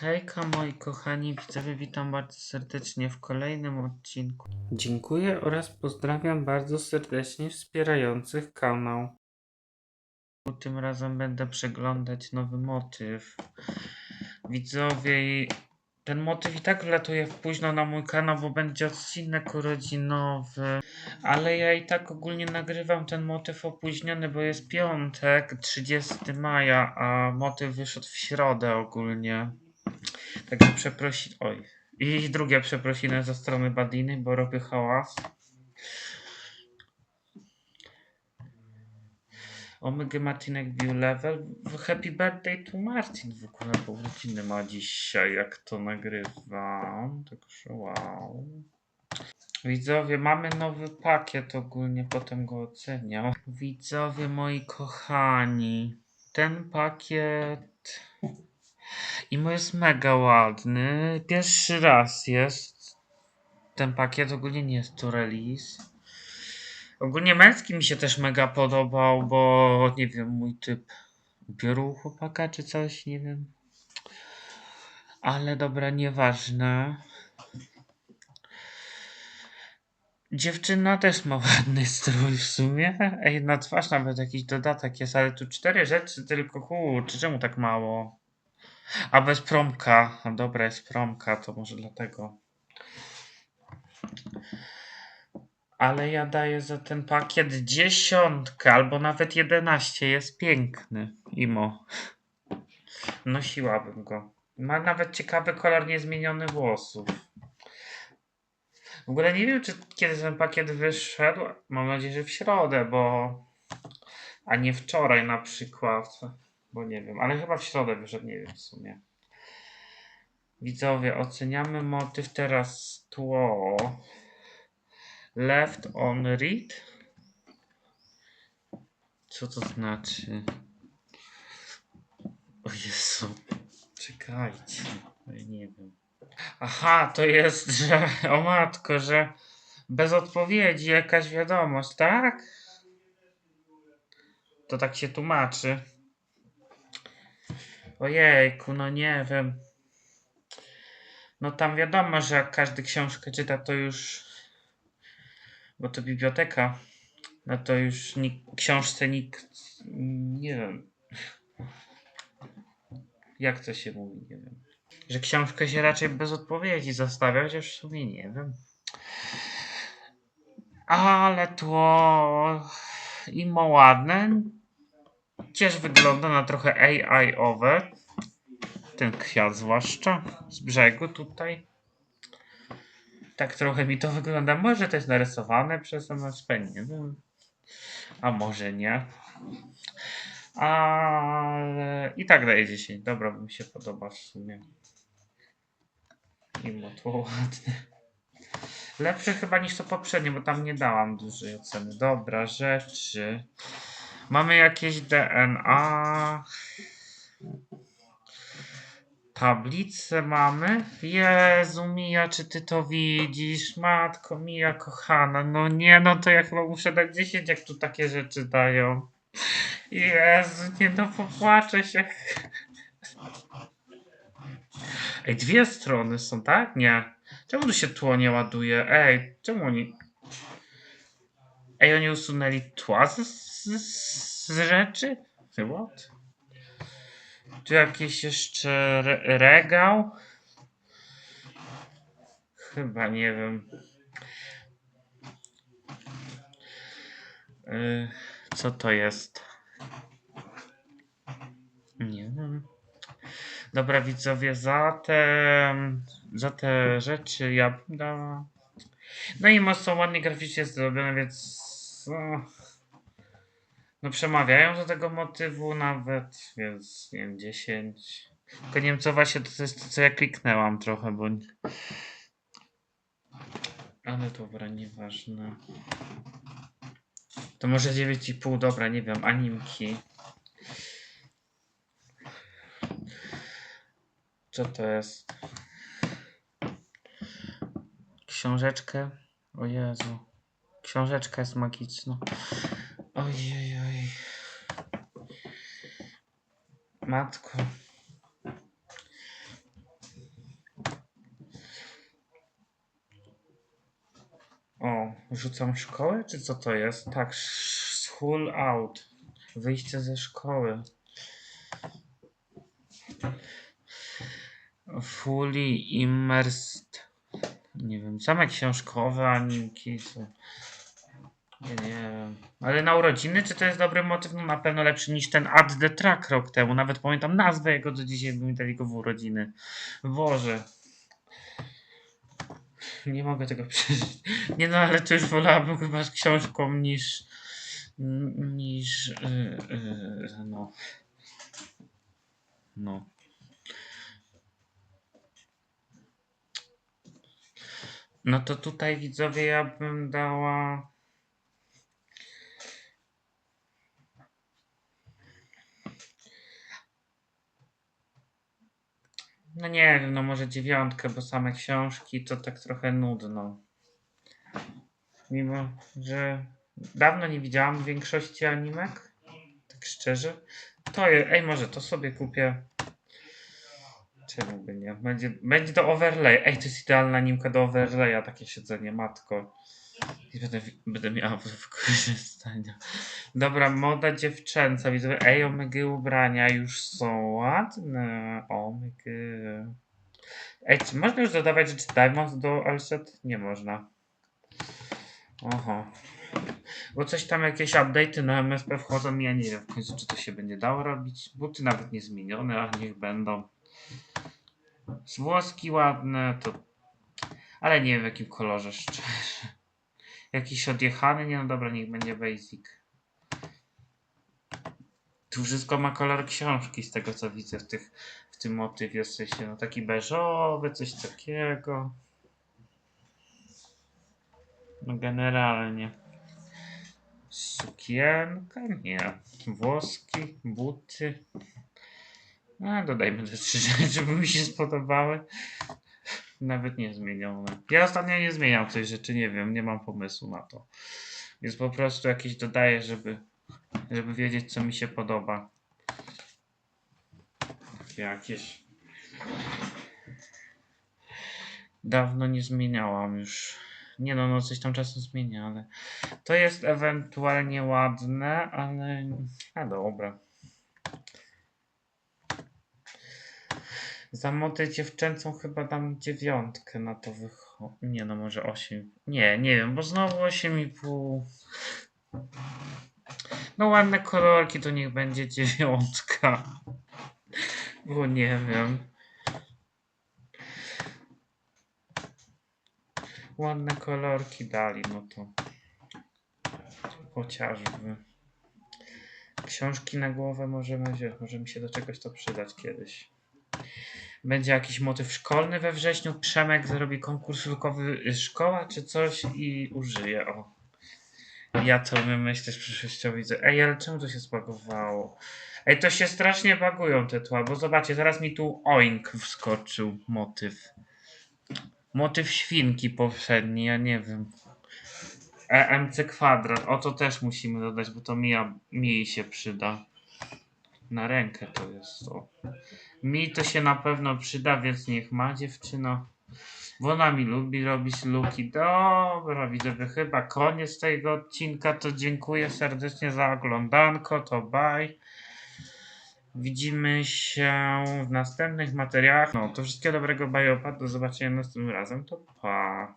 Hejka moi kochani widzowie, witam bardzo serdecznie w kolejnym odcinku. Dziękuję oraz pozdrawiam bardzo serdecznie wspierających kanał. Tym razem będę przeglądać nowy motyw. Widzowie, ten motyw i tak wlatuje w późno na mój kanał, bo będzie odcinek urodzinowy. Ale ja i tak ogólnie nagrywam ten motyw opóźniony, bo jest piątek, 30 maja, a motyw wyszedł w środę ogólnie. Także przeprosi... Oj. I drugie przeprosiny ze strony Badiny, bo robię hałas. Omega Martinek View Level. Happy birthday to Martin w ogóle, bo urodziny ma dzisiaj, jak to nagrywam. Także wow. Widzowie, mamy nowy pakiet ogólnie, potem go oceniam. Widzowie moi kochani, ten pakiet i jest mega ładny. Pierwszy raz jest ten pakiet, ogólnie nie jest to release. Ogólnie męski mi się też mega podobał, bo nie wiem, mój typ ubioru chłopaka czy coś, nie wiem. Ale dobra, nieważne. Dziewczyna też ma ładny strój w sumie. Ej, na twarz nawet jakiś dodatek jest, ale tu cztery rzeczy tylko, kurczę, czemu tak mało? A bez promka. No dobra, jest promka, to może dlatego. Ale ja daję za ten pakiet dziesiątkę, albo nawet jedenaście. Jest piękny. Imo. Nosiłabym go. Ma nawet ciekawy kolor niezmieniony włosów. W ogóle nie wiem, czy kiedy ten pakiet wyszedł. Mam nadzieję, że w środę, bo. A nie wczoraj na przykład. Bo nie wiem, ale chyba w środę wyszedł, nie wiem w sumie. Widzowie, oceniamy motyw teraz tło. Left on read. Co to znaczy? O Jezu. Czekajcie. Nie wiem. Aha, to jest, że o matko, że bez odpowiedzi jakaś wiadomość, tak? To tak się tłumaczy. Ojejku, no nie wiem. No tam wiadomo, że jak każdy książkę czyta, to już. Bo to biblioteka. No to już nikt, książce nikt. Nie wiem. Jak to się mówi, nie wiem. Że książkę się raczej bez odpowiedzi zostawia, chociaż w sumie nie wiem. Ale tło. Imo ładne. Gdzieś wygląda na trochę AI-owe. Ten kwiat zwłaszcza. Z brzegu tutaj. Tak trochę mi to wygląda. Może to jest narysowane przez MSP, nie wiem. A może nie. Ale i tak daje 10. Dobra, mi się podoba w sumie. Mimo to ładne. Lepsze chyba niż to poprzednie, bo tam nie dałam dużej oceny. Dobra, rzeczy. Mamy jakieś DNA. Tablicę mamy. Jezu, Mija, czy ty to widzisz? Matko, Mija, kochana. No nie, no to ja chyba muszę dać 10, jak tu takie rzeczy dają. Jezu, nie no, popłaczę się. Ej, dwie strony są, tak? Nie. Czemu tu się tło nie ładuje? Ej, czemu oni... Ej, oni usunęli tła z, z, rzeczy? What? Tu jakiś jeszcze re regał? Chyba nie wiem. Yy, co to jest? Nie wiem. Dobra widzowie, za te, za te rzeczy ja bym dała. No i są ładnie graficznie zrobione, więc no, no przemawiają do tego motywu nawet, więc nie wiem, 10. Tylko nie wiem co właśnie to jest to, co ja kliknęłam trochę, bo... Ale dobra, nieważne. To może 9,5, dobra, nie wiem, animki. Co to jest? Książeczkę? O Jezu. Książeczka jest magiczna. Ojej, oj. Matko. O, rzucam szkołę, czy co to jest? Tak, school out. Wyjście ze szkoły. Fully immersed. Nie wiem, same książkowe animki są. Nie, wiem. Ale na urodziny, czy to jest dobry motyw? No na pewno lepszy niż ten Add the Track rok temu. Nawet pamiętam nazwę jego do dzisiaj, by mi dali go w urodziny. Boże. Nie mogę tego przeżyć. Nie no, ale to już wolałabym chyba z książką niż niż yy, yy, no. No. No to tutaj widzowie ja bym dała No nie wiem, no może dziewiątkę, bo same książki to tak trochę nudno. Mimo, że dawno nie widziałam większości animek, tak szczerze. To je, ej, może to sobie kupię. Czemu by nie? Będzie, będzie to overlay. Ej, to jest idealna animka do overlaya, takie siedzenie, matko. I będę, będę miała wykorzystania. Dobra, moda dziewczęca. Widzę, ej, omygy ubrania już są ładne. Omygy. Ej, czy można już dodawać rzeczy Diamonds do Alset? Nie można. Oho. Bo coś tam, jakieś update'y na MSP wchodzą i ja nie wiem w końcu, czy to się będzie dało robić. Buty nawet nie zmienione, a niech będą. Włoski ładne, to... Ale nie wiem w jakim kolorze, szczerze. Jakiś odjechany? Nie, no dobra, niech będzie basic. Tu wszystko ma kolor książki, z tego co widzę w, tych, w tym motywie. W sensie, no taki beżowy, coś takiego. No generalnie. Sukienka? Nie. Włoski, buty. No, dodajmy te trzy rzeczy, żeby mi się spodobały. Nawet nie zmienione. Ja ostatnio nie zmieniam tych rzeczy, nie wiem, nie mam pomysłu na to. Więc po prostu jakieś dodaję, żeby, żeby wiedzieć, co mi się podoba. Jakieś. Dawno nie zmieniałam już. Nie no, no coś tam czasem zmienia, ale to jest ewentualnie ładne, ale a dobra. Za modę dziewczęcą chyba dam dziewiątkę na to wychodzi. Nie no, może 8. Nie, nie wiem, bo znowu 8,5. No ładne kolorki to niech będzie dziewiątka. Bo nie wiem. Ładne kolorki dali, no to chociażby. Książki na głowę możemy wziąć, może mi się do czegoś to przydać kiedyś. Będzie jakiś motyw szkolny we wrześniu. Przemek zrobi konkurs szkoła czy coś i użyje. O. Ja to wymyślę z przyszłością widzę. Ej, ale czemu to się zbagowało? Ej, to się strasznie bagują te tła, bo zobaczcie, zaraz mi tu oink wskoczył motyw. Motyw świnki poprzedni, ja nie wiem. EMC kwadrat, o to też musimy dodać, bo to mi, mi się przyda. Na rękę to jest to. Mi to się na pewno przyda, więc niech ma dziewczyno. Bo ona mi lubi robić luki. Dobra, widzę, że chyba koniec tego odcinka. To dziękuję serdecznie za oglądanko. To bye. Widzimy się w następnych materiałach. No, to wszystkiego dobrego, bajopa. Do zobaczenia następnym razem. To pa.